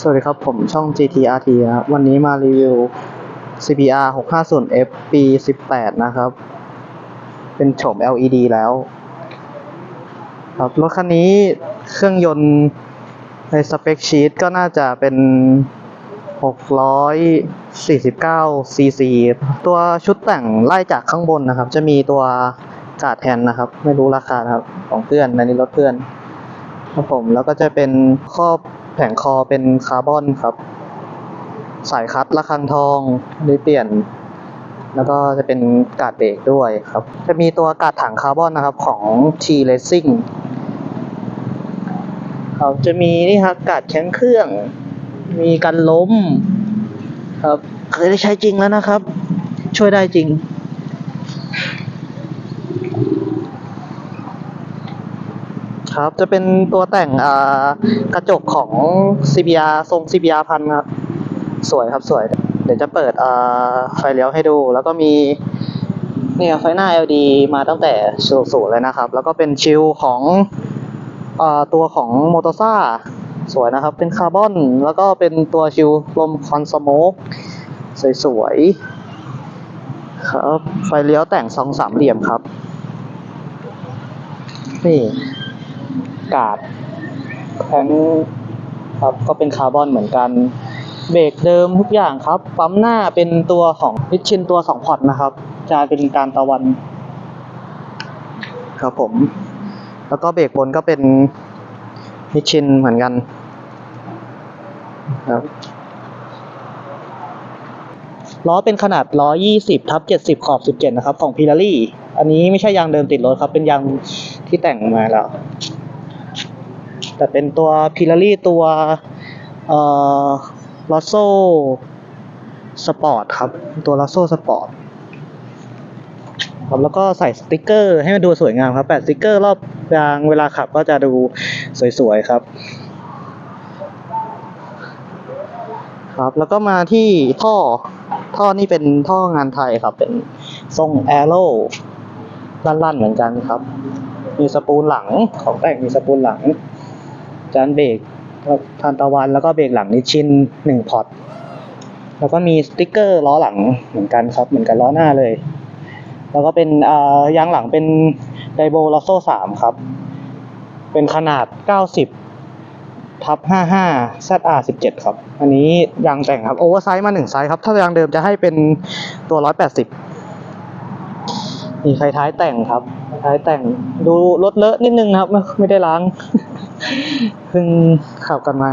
สวัสดีครับ ผมช่อง GTRT นะครับ วันนี้มารีวิว CBR 650F ปี 18 นะครับ เป็นโฉม LED แล้ว ครับ รถคันนี้เครื่องยนต์ในสเปคชีตก็น่าจะเป็น 649 cc ตัวชุดแต่งไล่จากข้างบนนะครับ จะมีตัวกาดแทนนะครับ ไม่รู้ราคานะครับ ของเพื่อนในนี้รถเพื่อนครับผมแล้วก็จะเป็นครอบ ผงคอเป็นคาร์บอนครับ สายคัดระฆังทองหรือเปลี่ยน แล้วก็จะเป็นกาดเบรกด้วยครับ จะมีตัวกาดถังคาร์บอนนะครับของ T Racing ครับจะมีนี่ครับกาดแข็งเครื่อง มีกันล้ม ครับเคยได้ใช้จริงแล้วนะครับ ช่วยได้จริง ครับ จะเป็นตัวแต่งกระจกของ CBR ทรง CBR พันครับ สวยครับสวย เดี๋ยวจะเปิดไฟเลี้ยวให้ดู แล้วก็มีเนี่ยไฟหน้า LED มาตั้งแต่ศูนย์เลยนะครับ แล้วก็เป็นชิลของอตัวของโมโตซ่าสวยนะครับ เป็นคาร์บอน แล้วก็เป็นตัวชิลลมคอนสโมกสวยๆครับ ไฟเลี้ยวแต่งทรงสามเหลี่ยมครับ นี่ กาดแข็งครับก็เป็นคาร์บอนเหมือนกัน เบรกเดิมทุกอย่างครับ ปั๊มหน้าเป็นตัวของพิชชินตัวสองพอร์ตนะครับ จะเป็นการตะวัน ครับผม แล้วก็เบรกบนก็เป็นพิชชินเหมือนกันครับล้อเป็นขนาด120ทับ70 ขอบ 17 นะครับ ของพิลารี่ อันนี้ไม่ใช่ยางเดิมติดรถครับ เป็นยางที่แต่งมาแล้ว แต่เป็นตัวพิลารี่ตัวเอ่อลอโซสปอร์ตครับ ตัวลอโซสปอร์ตครับแล้วก็ใส่สติกเกอร์ให้มันดูสวยงามครับ แปะสติกเกอร์รอบยางเวลาขับก็จะดูสวยๆครับ ครับ แล้วก็มาที่ท่อ ท่อนี่เป็นท่องานไทยครับ เป็นทรงแอโร่ลั่นๆเหมือนกันครับ มีสปูลหลังของแต่งมีสปูลหลัง จานเบรกทานตะวันแล้วก็เบรกหลังนิชชินหนึ่งพอตแล้วก็มีสติ๊กเกอร์ล้อหลังเหมือนกันครับ เหมือนกันล้อหน้าเลย แล้วก็เป็นยางหลังเป็นไดโบลอโซ่สามครับ เป็นขนาดเก้าสิบทับห้าห้า ZR สิบเจ็ดครับ อันนี้ยางแต่งครับโอเวอร์ไซส์มาหนึ่งไซส์ครับ ถ้ายางเดิมจะให้เป็นตัวร้อยแปดสิบมีไฟท้ายแต่งครับ ท้ายแต่งดูรถเลอะนิดนึงนะครับ ไม่ได้ล้างเพิ่งขับกันมา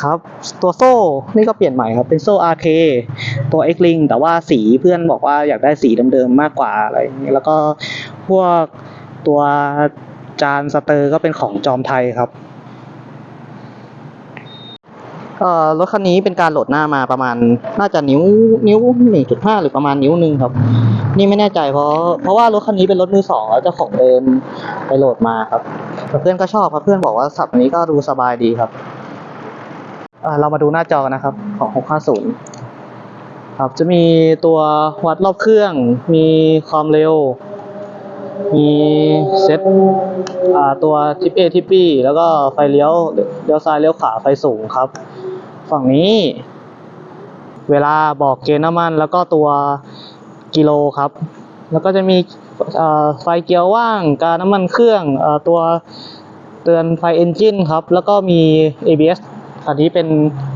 ครับ ตัวโซ่นี่ก็เปลี่ยนใหม่ครับ เป็นโซ่ RK ตัว X Link แต่ว่าสีเพื่อนบอกว่าอยากได้สีเดิมๆมากกว่าอะไรอย่างนี้แล้วก็พวกตัวจานสเตอร์ก็เป็นของจอมไทยครับเอ่อรถคันนี้เป็นการโหลดหน้ามาประมาณ น่าจะนิ้วนิ้วหนึ่งจุดห้าหรือประมาณนิ้วหนึ่งครับ นี่ไม่แน่ใจเพราะเพราะว่ารถคันนี้เป็นรถมือสองแล้วเจ้าของเดิมไปโหลดมาครับแต่เพื่อนก็ชอบครับเพื่อนบอกว่าสับนี้ก็ดูสบายดีครับเรามาดูหน้าจอกันนะครับของ 650 ครับ จะมีตัววัดรอบเครื่อง มีความเร็ว มีเซ็ตตัวทิป A ทิป B แล้วก็ไฟเลี้ยวเลี้ยวซ้ายเลี้ยวขวาไฟสูงครับ ฝั่งนี้ เวลาบอกเกณฑ์น้ำมัน แล้วก็ตัว กิโลครับ แล้วก็จะมีไฟเกียร์ว่างการน้ำมันเครื่องอตัวเตือนไฟเอนจินครับ แล้วก็มี ABS อันนี้เป็น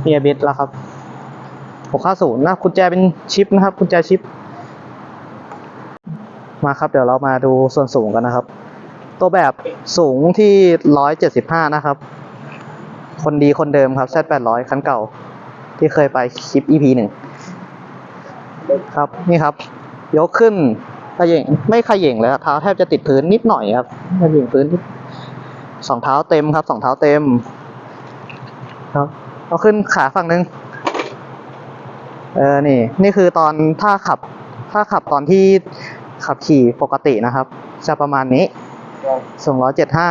มี ABS แล้วครับ650นะกุญแจเป็นชิปนะครับกุญแจชิป มาครับ เดี๋ยวเรามาดูส่วนสูงกันนะครับ ตัวแบบสูงที่ 175 นะครับ คนดีคนเดิมครับ Z800 คันเก่า ที่เคยไปคลิป EP หนึ่งครับ นี่ครับ ยกขึ้นขย่งไม่ขย่งเลยครับเท้าแทบจะติดพื้นนิดหน่อยครับขย่งพื้นนิดสองเท้าเต็มครับสองเท้าเต็มครับเอาขึ้นขาฝั่งหนึ่งเออนี่ นี่คือตอนถ้าขับ ถ้าขับตอนที่ขับขี่ปกตินะครับ จะประมาณนี้ส่งร้อยเจ็ดห้า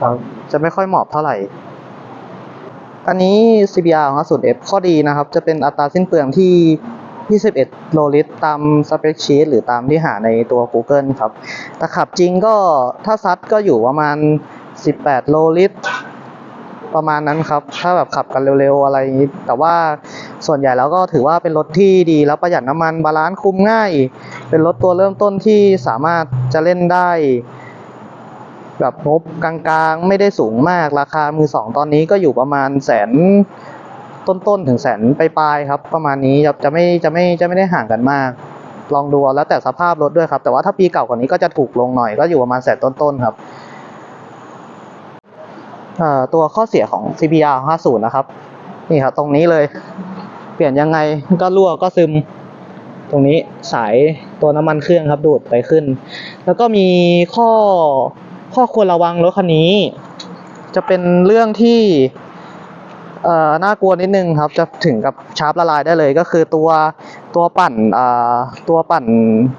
ครับจะไม่ค่อยเหมาะเท่าไหร่ อันนี้ CBR ของ 0F ข้อดีนะครับ จะเป็นอัตราสิ้นเปลืองที่ 21 โลลิตร ตามสเปคชีตหรือตามที่หาในตัว Google ครับแต่ขับจริงก็ถ้าซัดก็อยู่ประมาณ 18 โลลิตร ประมาณนั้นครับ ถ้าแบบขับกันเร็วๆ อะไรอย่างนี้ แต่ว่าส่วนใหญ่แล้วก็ถือว่าเป็นรถที่ดีแล้วประหยัดน้ำมันบาลานซ์คุมง่าย เป็นรถตัวเริ่มต้นที่สามารถจะเล่นได้ แบบงบกลางๆ ไม่ได้สูงมากราคามือสองตอนนี้ก็อยู่ประมาณแสนต้นๆถึงแสนปลายๆครับ ประมาณนี้จะจะไม่จะไม่จะไม่ได้ห่างกันมาก ลองดูแล้วแต่สภาพรถด้วยครับ แต่ว่าถ้าปีเก่ากว่านี้ก็จะถูกลงหน่อยก็อยู่ประมาณแสนต้นๆครับตัวข้อเสียของ CBR 50 นะครับ นี่ครับตรงนี้เลย เปลี่ยนยังไงก็รั่วก็ซึม ตรงนี้สายตัวน้ำมันเครื่องครับดูดไปขึ้น แล้วก็มีข้อ ข้อควรระวังรถคันนี้ จะเป็นเรื่องที่เอ่อน่ากลัวนิดนึงครับ จะถึงกับชาร์ปละลายได้เลยก็คือตัวตัวปั่นอ่าตัวปั่น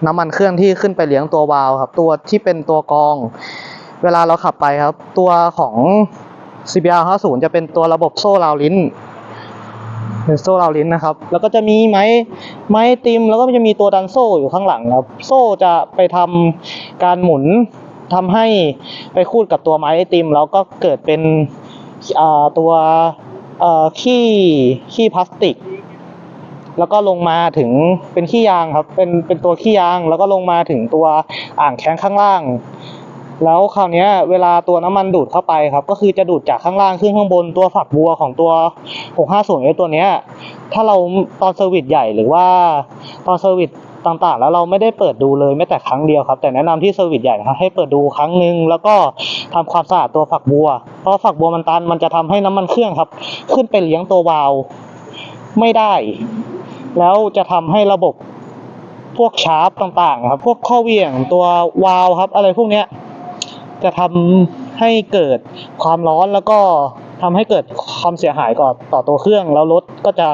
น้ำมันเครื่องที่ขึ้นไปเลี้ยงตัววาล์วครับ ตัวที่เป็นตัวกอง เวลาเราขับไปครับ ตัวของ CBR 50จะเป็นตัวระบบโซ่ราวลิ้นเป็นโซ่ราวลิ้นนะครับ แล้วก็จะมีไม้ไม้ติมแล้วก็จะมีตัวดันโซ่อยู่ข้างหลังครับ โซ่จะไปทำการหมุน ทำให้ไปคูดกับตัวไม้ไอติม แล้วก็เกิดเป็นตัวขี้ขี้พลาสติก แล้วก็ลงมาถึงเป็นขี้ยางครับ เป็นเป็นตัวขี้ยาง แล้วก็ลงมาถึงตัวอ่างแข้งข้างล่าง แล้วคราวนี้เวลาตัวน้ำมันดูดเข้าไปครับ ก็คือจะดูดจากข้างล่างขึ้นข้างบนตัวฝักบัวของตัว 650ไอ้ตัวเนี้ย ถ้าเราตอนเซอร์วิสใหญ่หรือว่าตอนเซอร์วิส ต่างๆ แล้วเราไม่ได้เปิดดูเลยแม้แต่ครั้งเดียวครับ แต่แนะนำที่เซอร์วิสใหญ่ครับให้เปิดดูครั้งหนึ่งแล้วก็ทำความสะอาดตัวฝักบัว เพราะฝักบัวมันตันมันจะทำให้น้ำมันเครื่องครับ ขึ้นไปเลี้ยงตัววาล์วไม่ได้ แล้วจะทำให้ระบบพวกชาร์ปต่างๆ ครับ พวกข้อเวี่ยงตัววาล์วครับ อะไรพวกเนี้ยจะทำให้เกิดความร้อนแล้วก็ทำให้เกิดความเสียหายก่อต่อตัวเครื่อง แล้วรถก็จะ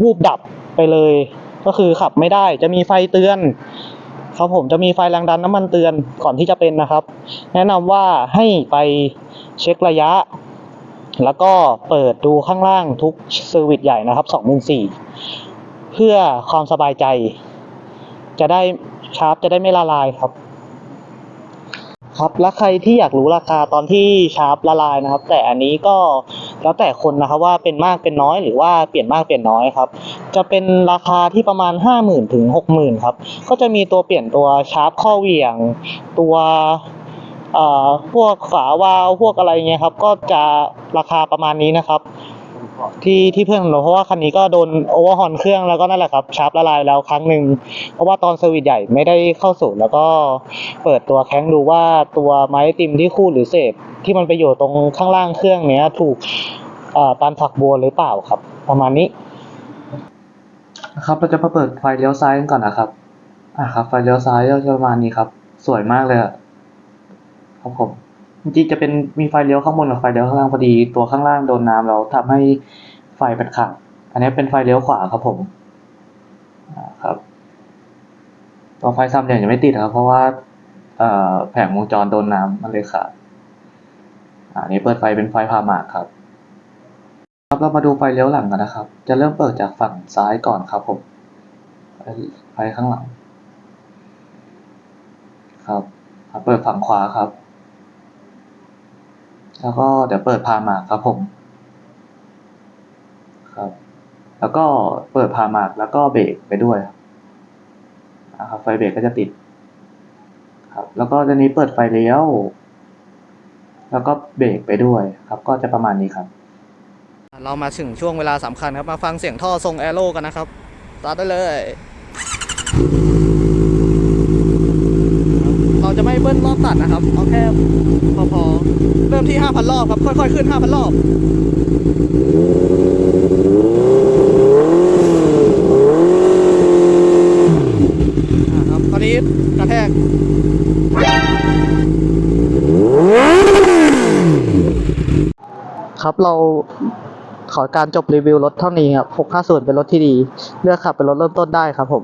วูบดับไปเลย ก็คือขับไม่ได้จะมีไฟเตือน ครับผมจะมีไฟแรงดันน้ำมันเตือนก่อนที่จะเป็นนะครับ แนะนำว่าให้ไปเช็คระยะ แล้วก็เปิดดูข้างล่างทุกเซอร์วิสใหญ่นะครับ24,000เพื่อความสบายใจ จะได้ชาร์ปจะได้ไม่ละลายครับครับแล้วใครที่อยากรู้ราคาตอนที่ชาร์ปละลายนะครับ แต่อันนี้ก็ แล้วแต่คนนะครับว่าเป็นมากเป็นน้อยหรือว่าเปลี่ยนมากเปลี่ยนน้อยครับ จะเป็นราคาที่ประมาณห้าหมื่นถึงหกหมื่นครับ ก็จะมีตัวเปลี่ยนตัวชาร์ปข้อเหวี่ยง ตัวเอ่อพวกฝาวาลพวกอะไรเงี้ยครับ ก็จะราคาประมาณนี้นะครับ ที่ที่เพื่อนผมเพราะว่าคันนี้ก็โดนโอเวอร์ฮอนเครื่องแล้วก็นั่นแหละครับชาร์ปละลายแล้วครั้งหนึ่งเพราะว่าตอนเซอร์วิสใหญ่ไม่ได้เข้าศูนแล้วก็เปิดตัวแข้งดูว่าตัวไม้ติมที่คู่หรือเศษ ที่มันไปอยู่ตรงข้างล่างเครื่องเนี้ย ถูกเอ่อตันฝักบัวหรือเปล่าครับ ประมาณนี้ครับเราจะมาเปิดไฟเลี้ยวซ้ายกันก่อนนะครับ อ่าครับ ไฟเลี้ยวซ้ายก็จะประมาณนี้ครับ สวยมากเลยครับผมจริงๆจะเป็นมีไฟเลี้ยวข้างบนกับไฟเลี้ยวข้างล่างพอดีตัวข้างล่างโดนน้ำแล้วทำให้ไฟเป็นขาดอันนี้เป็นไฟเลี้ยวขวาครับผมอ่าครับตัวไฟซ้ำเนี่ยยังไม่ติดครับ เพราะว่าแผงวงจรโดนน้ำมันเลยขาด อันนี้เปิดไฟเป็นไฟพาหมากครับ ครับเรามาดูไฟเลี้ยวหลังกันนะครับ จะเริ่มเปิดจากฝั่งซ้ายก่อนครับผมไฟข้างหลังครับครับเปิดฝั่งขวาครับ แล้วก็เดี๋ยวเปิดพาหมากครับผมครับ แล้วก็เปิดพาหมากแล้วก็เบรกไปด้วยครับนะครับไฟเบรกก็จะติด ครับ แล้วก็จะนี้เปิดไฟเลี้ยว แล้วก็เบรกไปด้วยครับ ก็จะประมาณนี้ครับ เรามาถึงช่วงเวลาสำคัญครับ มาฟังเสียงท่อทรงแอโร่กันนะครับสตาร์ทได้เลย เราจะไม่เบิ้ลรอบตัดนะครับ เอาแค่พอๆ เริ่มที่ 5,000 รอบครับ ค่อยๆ ขึ้น 5,000 รอบอ่าครับตอนนี้กระแทก ครับเราขอการจบรีวิวรถเท่านี้ครับ650เป็นรถที่ดี เลือกขับเป็นรถเริ่มต้นได้ครับผม